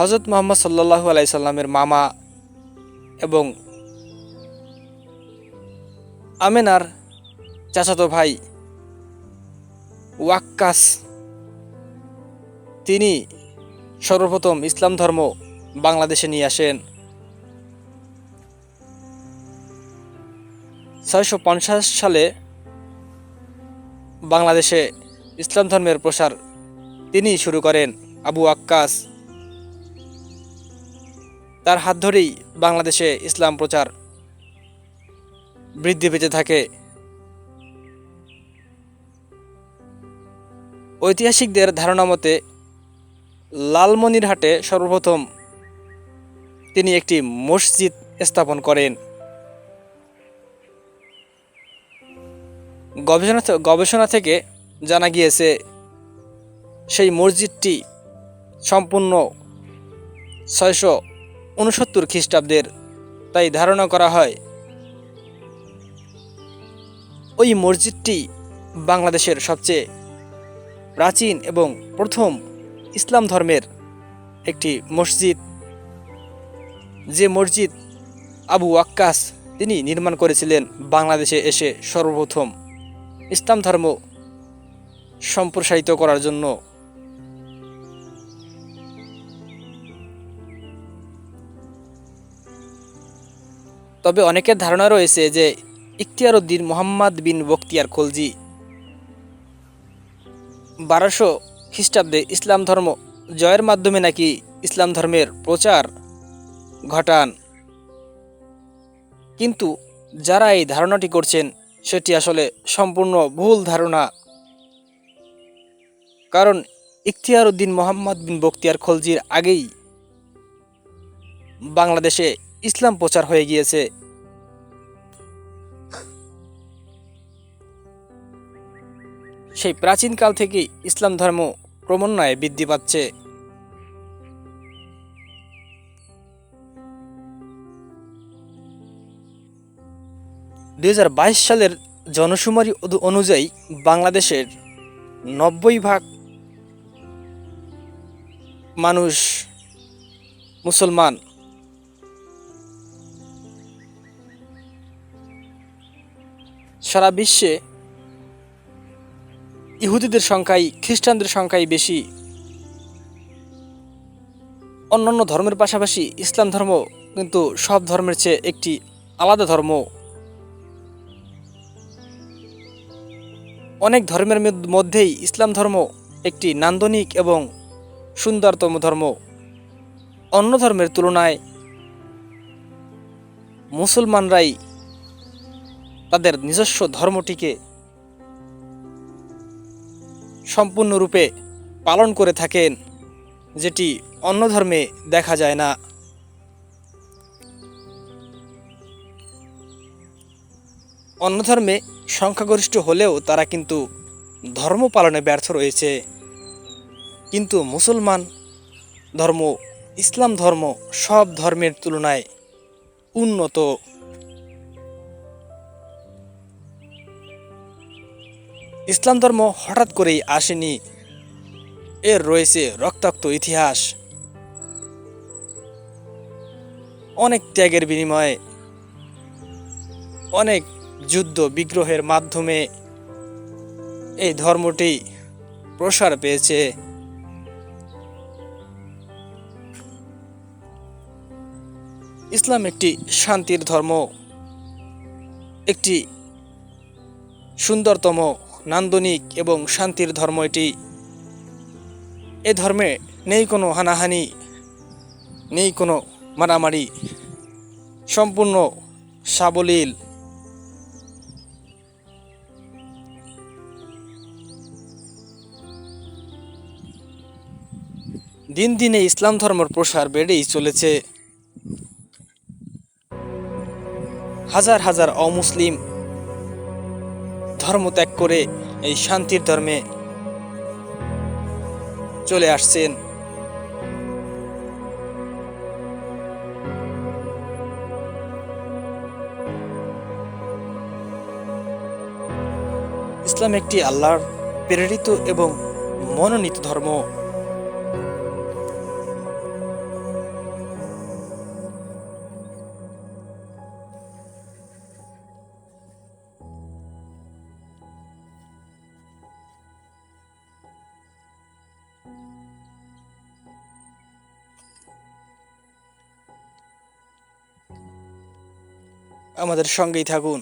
হজরত মোহাম্মদ সাল্লাহু আলাইসাল্লামের মামা এবং আমেনার চাচাতো ভাই ওয়াক্কাস, তিনি সর্বপ্রথম ইসলাম ধর্ম বাংলাদেশে নিয়ে আসেন। ছয়শো পঞ্চাশ সালে বাংলাদেশে ইসলাম ধর্মের প্রসার তিনি শুরু করেন আবু আক্কাস তার হাত ধরেই বাংলাদেশে ইসলাম প্রচার বৃদ্ধি পেতে থাকে। ঐতিহাসিকদের ধারণা মতে, লালমনিরহাটে সর্বপ্রথম তিনি একটি মসজিদ স্থাপন করেন। গবেষণা গবেষণা থেকে জানা গিয়েছে, সেই মসজিদটি সম্পূর্ণ ছয়শো উনসত্তর খ্রিস্টাব্দের তাই ধারণা করা হয়, ওই মসজিদটি বাংলাদেশের সবচেয়ে প্রাচীন এবং প্রথম ইসলাম ধর্মের একটি মসজিদ। যে মসজিদ আবু ওয়াক্কাস তিনি নির্মাণ করেছিলেন বাংলাদেশে এসে সর্বপ্রথম ইসলাম ধর্ম সম্প্রসারিত করার জন্য। তবে অনেকের ধারণা রয়েছে যে ইখতিয়ার উদ্দিন মোহাম্মদ বিন বখতিয়ার খলজি। বারোশো খ্রিস্টাব্দে ইসলাম ধর্ম জয়ের মাধ্যমে নাকি ইসলাম ধর্মের প্রচার ঘটান। কিন্তু যারা এই ধারণাটি করছেন, সেটি আসলে সম্পূর্ণ ভুল ধারণা। কারণ ইখতিয়ার উদ্দিন মোহাম্মদ বিন বখতিয়ার খলজির আগেই বাংলাদেশে ইসলাম প্রচার হয়ে গিয়েছে। সেই প্রাচীনকাল থেকে ইসলাম ধর্ম ক্রমান্বয়ে বৃদ্ধি পাচ্ছে। দু হাজার বাইশ সালের জনশুমারি অনুযায়ী বাংলাদেশের নব্বই ভাগ মানুষ মুসলমান। সারা বিশ্বে ইহুদিদের সংখ্যাই, খ্রিস্টানদের সংখ্যাই বেশি। অন্যান্য ধর্মের পাশাপাশি ইসলাম ধর্ম কিন্তু সব ধর্মের চেয়ে একটি আলাদা ধর্ম। অনেক ধর্মের মধ্যেই ইসলাম ধর্ম একটি নান্দনিক এবং সুন্দরতম ধর্ম। অন্য ধর্মের তুলনায় মুসলমানরাই তাদের নিজস্ব ধর্মটিকে সম্পূর্ণরূপে পালন করে থাকেন, যেটি অন্য ধর্মে দেখা যায় না। অন্য ধর্মে সংখ্যাগরিষ্ঠ হলেও তারা কিন্তু ধর্ম পালনে ব্যর্থ রয়েছে। কিন্তু মুসলমান ধর্ম, ইসলাম ধর্ম সব ধর্মের তুলনায় উন্নত। ইসলাম ধর্ম হঠাৎ করেই আসেনি। এর রয়েছে রক্তাক্ত ইতিহাস। অনেক ত্যাগের বিনিময়ে, অনেক যুদ্ধ বিগ্রহের মাধ্যমে এই ধর্মটি প্রসার পেয়েছে। ইসলাম একটি শান্তির ধর্ম, একটি সুন্দরতম নান্দনিক এবং শান্তির ধর্ম এটি। এ ধর্মে নেই কোনো হানাহানি, নেই কোনো মারামারি, সম্পূর্ণ সাবলীল। দিন দিনে ইসলাম ধর্মের প্রসার বেড়েই চলেছে। হাজার হাজার অমুসলিম ধর্ম ত্যাগ করে এই শান্তির ধর্মে চলে আসছেন। ইসলাম একটি আল্লাহর প্রেরিত এবং মনোনীত ধর্ম। আমাদের সঙ্গেই থাকুন।